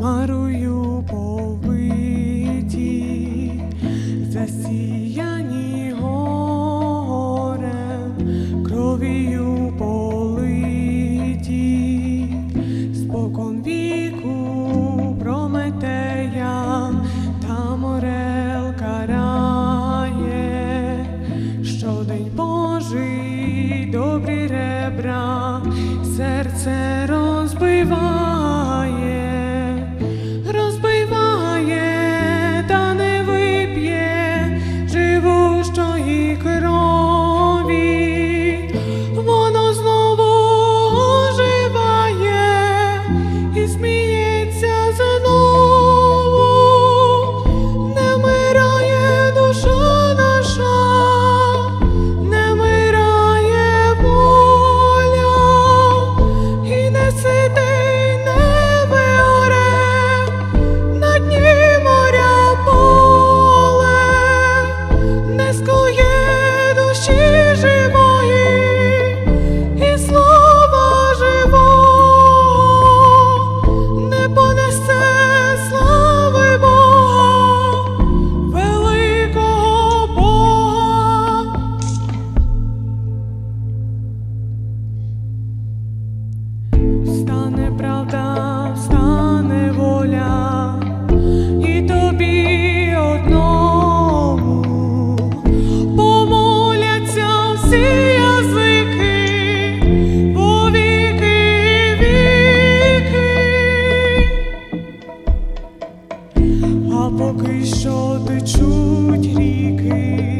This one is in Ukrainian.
хмарою повиті, засіяні горем, кров'ю политі, спокон віку прометея та морел карає, щодень Божий добрі ребра, серце. А поки що течуть ріки,